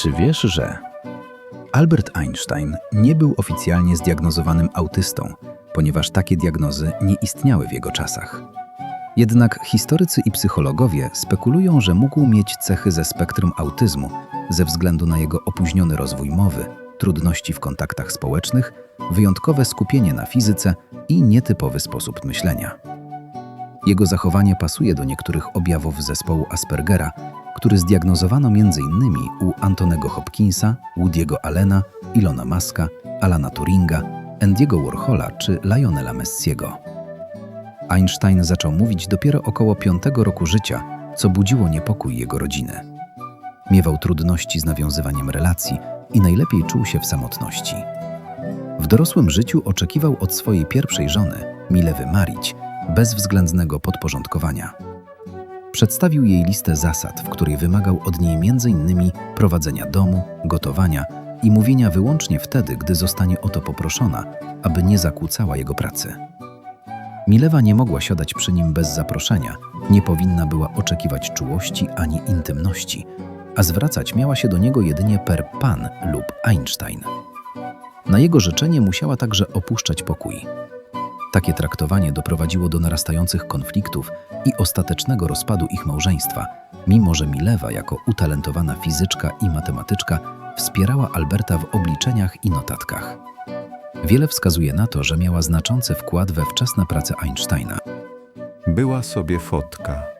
Czy wiesz, że Albert Einstein nie był oficjalnie zdiagnozowanym autystą, ponieważ takie diagnozy nie istniały w jego czasach. Jednak historycy i psychologowie spekulują, że mógł mieć cechy ze spektrum autyzmu ze względu na jego opóźniony rozwój mowy, trudności w kontaktach społecznych, wyjątkowe skupienie na fizyce i nietypowy sposób myślenia. Jego zachowanie pasuje do niektórych objawów zespołu Aspergera, który zdiagnozowano m.in. u Antonego Hopkinsa, Woody'ego Allena, Ilona Maska, Alana Turinga, Andiego Warhola czy Lionela Messiego. Einstein zaczął mówić dopiero około piątego roku życia, co budziło niepokój jego rodziny. Miewał trudności z nawiązywaniem relacji i najlepiej czuł się w samotności. W dorosłym życiu oczekiwał od swojej pierwszej żony, Milewy Marić, bezwzględnego podporządkowania. Przedstawił jej listę zasad, w której wymagał od niej m.in. prowadzenia domu, gotowania i mówienia wyłącznie wtedy, gdy zostanie o to poproszona, aby nie zakłócała jego pracy. Milewa nie mogła siadać przy nim bez zaproszenia, nie powinna była oczekiwać czułości ani intymności, a zwracać miała się do niego jedynie per pan lub Einstein. Na jego życzenie musiała także opuszczać pokój. Takie traktowanie doprowadziło do narastających konfliktów i ostatecznego rozpadu ich małżeństwa, mimo że Milewa jako utalentowana fizyczka i matematyczka wspierała Alberta w obliczeniach i notatkach. Wiele wskazuje na to, że miała znaczący wkład we wczesne prace Einsteina. Była sobie fotka.